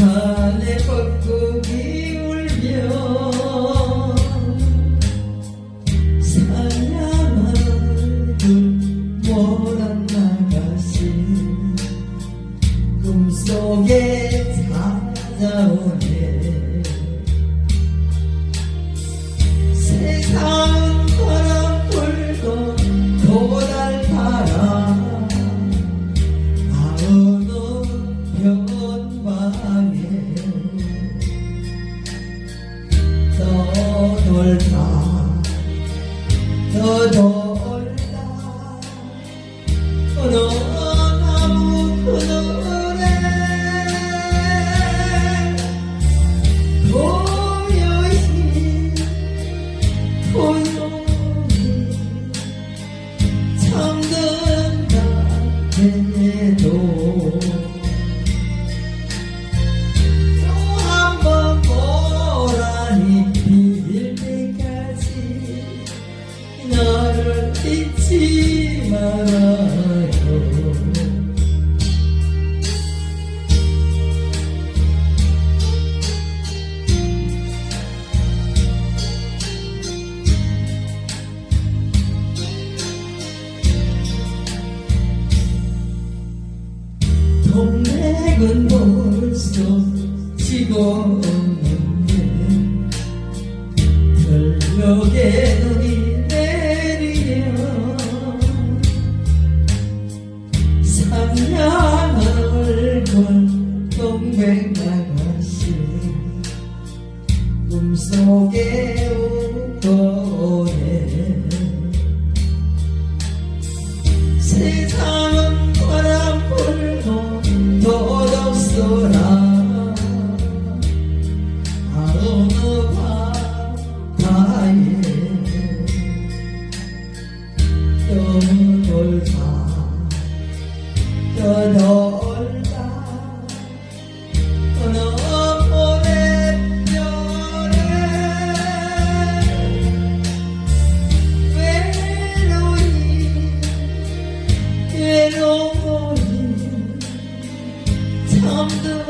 산에 벚꽃이 울며 산야마을 모란 나가신 꿈속에 찾아오네. 너돌다 너돌다. 어, 너돌다 알아요 동맥은 벌써 찍었는데? 별벽에 너니 꿈속에 오거래 세상은 Yandım.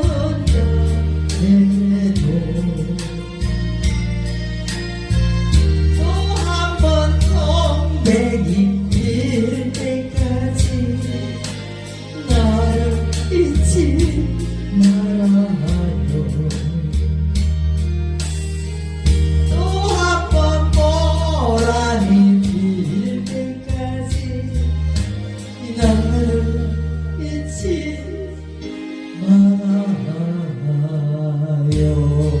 you